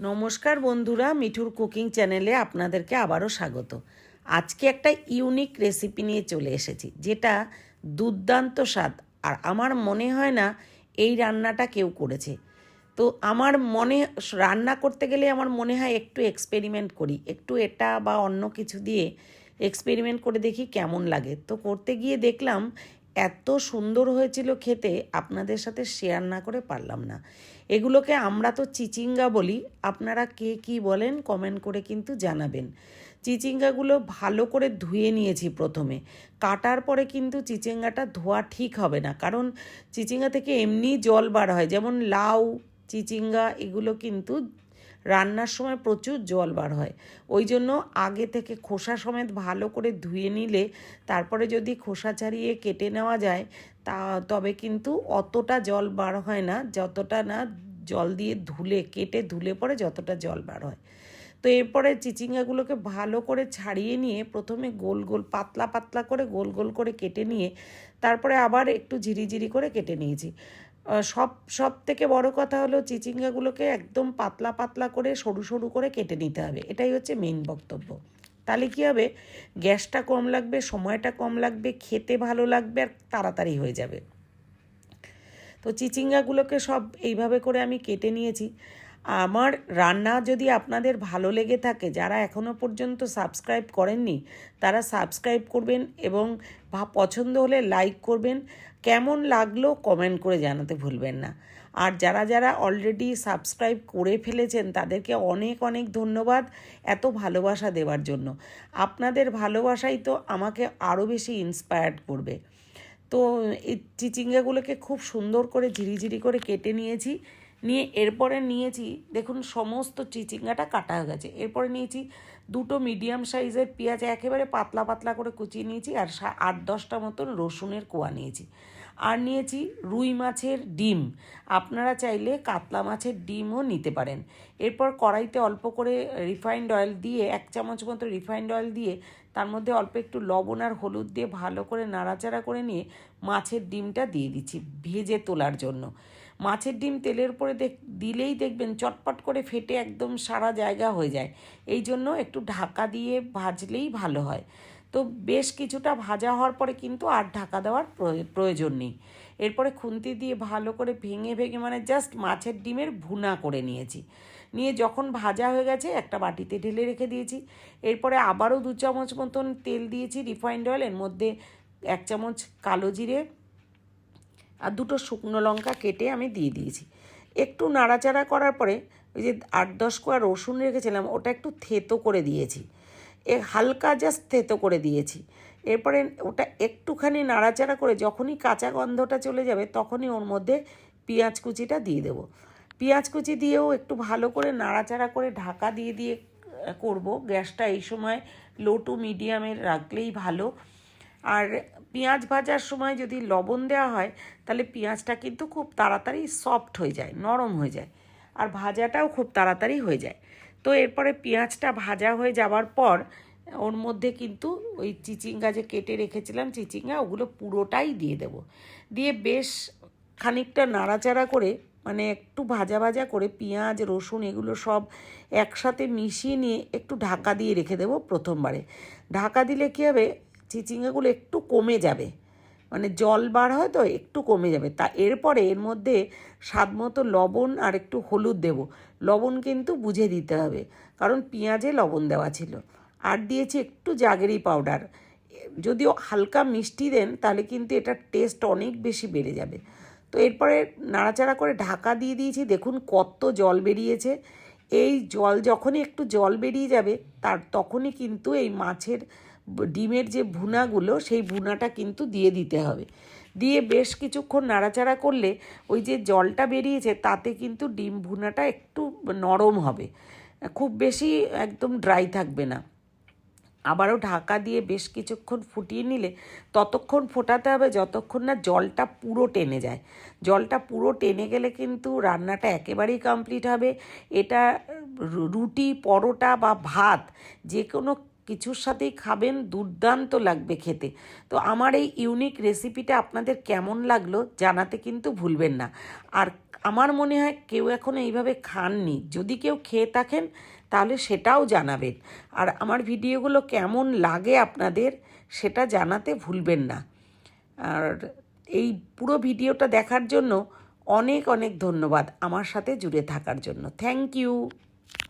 নমস্কার বন্ধুরা, মিঠুর কুকিং চ্যানেলে আপনাদেরকে আবারও স্বাগত। আজকে একটা ইউনিক রেসিপি নিয়ে চলে এসেছি, যেটা দুর্দান্ত স্বাদ। আর আমার মনে হয় না এই রান্নাটা কেউ করেছে। তো আমার মনে, রান্না করতে গেলে আমার মনে হয় একটু এক্সপেরিমেন্ট করি। একটু এটা বা অন্য কিছু দিয়ে এক্সপেরিমেন্ট করে দেখি কেমন লাগে। তো করতে গিয়ে দেখলাম এত সুন্দর হয়েছিল খেতে, আপনাদের সাথে শেয়ার না করে পারলাম না। এগুলোকে আমরা তো চিচিঙ্গা বলি, আপনারা কে কি বলেন কমেন্ট করে কিন্তু জানাবেন। চিচিঙ্গাগুলো ভালো করে ধুয়ে নিয়েছি প্রথমে। কাটার পরে কিন্তু চিচিঙ্গাটা ধোয়া ঠিক হবে না, কারণ চিচিঙ্গা থেকে এমনি জল বার হয়, যেমন লাউ, চিচিঙ্গা, এগুলো কিন্তু রান্নার সময় প্রচুর জল বার হয়। ওই জন্য আগে থেকে খোসা সমেত ভালো করে ধুয়ে নিলে তারপরে যদি খোসা ছাড়িয়ে কেটে নেওয়া যায়, তা তবে কিন্তু অতটা জল বার হয় না, যতটা না জল দিয়ে ধুলে, কেটে ধুলে পরে যতটা জল বার হয়। তো এরপরে চিচিঙ্গাগুলোকে ভালো করে ছাড়িয়ে নিয়ে প্রথমে গোল গোল, পাতলা পাতলা করে গোল গোল করে কেটে নিয়ে, তারপরে আবার একটু ঝিরিঝিরি করে কেটে নিয়েছি। সব সব থেকে বড় কথা হলো চিচিঙ্গাগুলোকে একদম পাতলা পাতলা করে সরু সরু করে কেটে নিতে হবে। এটাই হচ্ছে মেইন বক্তব্য। তাহলে কী হবে? গ্যাসটা কম লাগবে, সময়টা কম লাগবে, খেতে ভালো লাগবে আর তাড়াতাড়ি হয়ে যাবে। তো চিচিঙ্গাগুলোকে সব এইভাবে করে আমি কেটে নিয়েছি। আমার রান্না যদি আপনাদের ভালো লেগে থাকে, যারা এখনও পর্যন্ত সাবস্ক্রাইব করেননি, তারা সাবস্ক্রাইব করবেন এবং পছন্দ হলে লাইক করবেন। কেমন লাগল কমেন্ট করে জানাতে ভুলবেন না। আর যারা যারা অলরেডি সাবস্ক্রাইব করে ফেলেছেন, তাদেরকে অনেক অনেক ধন্যবাদ এত ভালোবাসা দেওয়ার জন্য। আপনাদের ভালোবাসাই তো আমাকে আরও বেশি ইন্সপায়ার্ড করবে। তো এই চিচিঙ্গাগুলোকে খুব সুন্দর করে ঝিরিঝিরি করে কেটে নিয়েছি। নিয়ে এরপরে নিয়েছি, দেখুন সমস্ত চিচিঙ্গাটা কাটা হয়ে গেছে। এরপরে নিয়েছি দুটো মিডিয়াম সাইজের পেঁয়াজ, একেবারে পাতলা পাতলা করে কুচিয়ে নিয়েছি আর আট দশটা মতন রসুনের কোয়া নিয়েছি। আর নিয়েছি রুই মাছের ডিম, আপনারা চাইলে কাতলা মাছের ডিমও নিতে পারেন। এরপর কড়াইতে অল্প করে রিফাইন্ড অয়েল দিয়ে, এক চামচ মতো রিফাইন্ড অয়েল দিয়ে, তার মধ্যে অল্প একটু লবণ আর হলুদ দিয়ে ভালো করে নাড়াচাড়া করে নিয়ে মাছের ডিমটা দিয়ে দিচ্ছি, ভেজে তোলার জন্য। মাছের ডিম তেলের উপরে দেখ, দিলেই দেখবেন চটপট করে ফেটে একদম সারা জায়গা হয়ে যায়। এই জন্য একটু ঢাকা দিয়ে ভাজলেই ভালো হয়। তো বেশ কিছুটা ভাজা হওয়ার পরে কিন্তু আর ঢাকা দেওয়ার প্রয়োজন নেই। এরপরে খুন্তি দিয়ে ভালো করে ভেঙে ভেঙে মানে জাস্ট মাছের ডিমের ভুনা করে নিয়েছি। নিয়ে যখন ভাজা হয়ে গেছে একটা বাটিতে ঢেলে রেখে দিয়েছি। এরপরে আবারও দু চামচ মতন তেল দিয়েছি রিফাইন্ড অয়েল, এর মধ্যে এক চামচ কালো জিরে আর দুটো শুকনো লঙ্কা কেটে আমি দিয়ে দিয়েছি। একটু নাড়াচাড়া করার পরে ওই যে আট দশ কোয়া রসুন রেখেছিলাম, ওটা একটু থেতো করে দিয়েছি। এ হালকা জাস্ট থেতো করে দিয়েছি। এরপরে ওটা একটুখানি নাড়াচাড়া করে যখনই কাঁচা গন্ধটা চলে যাবে তখনই ওর মধ্যে পেঁয়াজ কুচিটা দিয়ে দেবো। পেঁয়াজ কুচি দিয়েও একটু ভালো করে নাড়াচাড়া করে ঢাকা দিয়ে দিয়ে করব। গ্যাসটা এই সময় লো টু মিডিয়ামের রাখলেই ভালো। আর পেঁয়াজ ভাজার সময় যদি লবণ দেওয়া হয়, তাহলে পেঁয়াজটা কিন্তু খুব তাড়াতাড়ি সফট হয়ে যায়, নরম হয়ে যায়। আর ভাজাটাও খুব তাড়াতাড়ি হয়ে যায়। তো এরপরে পেঁয়াজটা ভাজা হয়ে যাওয়ার পর, ওর মধ্যে কিন্তু ওই চিচিঙ্গা যে কেটে রেখেছিলাম, চিচিঙ্গা ওগুলো পুরোটাই দিয়ে দেব। দিয়ে বেশ খানিকটা নাড়াচাড়া করে মানে একটু ভাজা ভাজা করে পেঁয়াজ, রসুন এগুলো সব একসাথে মিশিয়ে নিয়ে একটু ঢাকা দিয়ে রেখে দেবো প্রথমবারে। ঢাকা দিলে কী হবে? চিচিঙ্গাগুলো একটু কমে যাবে। মানে জল বার হয় তো একটু কমে যাবে। তা এরপরে এর মধ্যে স্বাদ মতো লবণ আর একটু হলুদ দেব। লবণ কিন্তু বুঝে দিতে হবে, কারণ পেঁয়াজে লবণ দেওয়া ছিল। আর দিয়েছি একটু জাগেরি পাউডার। যদিও হালকা মিষ্টি দেন, তাহলে কিন্তু এটার টেস্ট অনেক বেশি বেড়ে যাবে। তো এরপরে নাড়াচাড়া করে ঢাকা দিয়ে দিয়েছি। দেখুন কত জল বেরিয়েছে। এই জল যখনই একটু জল বেরিয়ে যাবে, তার তখনই কিন্তু এই মাছের ডিমের যে ভুনাগুলো, সেই ভুনাটা কিন্তু দিয়ে দিতে হবে। দিয়ে বেশ কিছুক্ষণ নাড়াচাড়া করলে ওই যে জলটা বেরিয়েছে, তাতে কিন্তু ডিম ভুনাটা একটু নরম হবে। খুব বেশি একদম ড্রাই থাকবে না। আবারও ঢাকা দিয়ে বেশ কিছুক্ষণ ফুটিয়ে নিলে ততক্ষণ ফোটাতে হবে যতক্ষণ না জলটা পুরো টেনে যায়। জলটা পুরো টেনে গেলে কিন্তু রান্নাটা একেবারেই কমপ্লিট হবে। এটা রুটি, পরোটা বা ভাত যে কোনো কিছুর সাথেই খাবেন, দুর্দান্ত লাগবে খেতে। তো আমার এই ইউনিক রেসিপিটা আপনাদের কেমন লাগল জানাতে কিন্তু ভুলবেন না। আর আমার মনে হয় কেউ এখন এইভাবে খাননি। যদি কেউ খেয়ে থাকেন, তাহলে সেটাও জানাবেন। আর আমার ভিডিওগুলো কেমন লাগে আপনাদের, সেটা জানাতে ভুলবেন না। আর এই পুরো ভিডিওটা দেখার জন্য অনেক অনেক ধন্যবাদ আমার সাথে জুড়ে থাকার জন্য। Thank you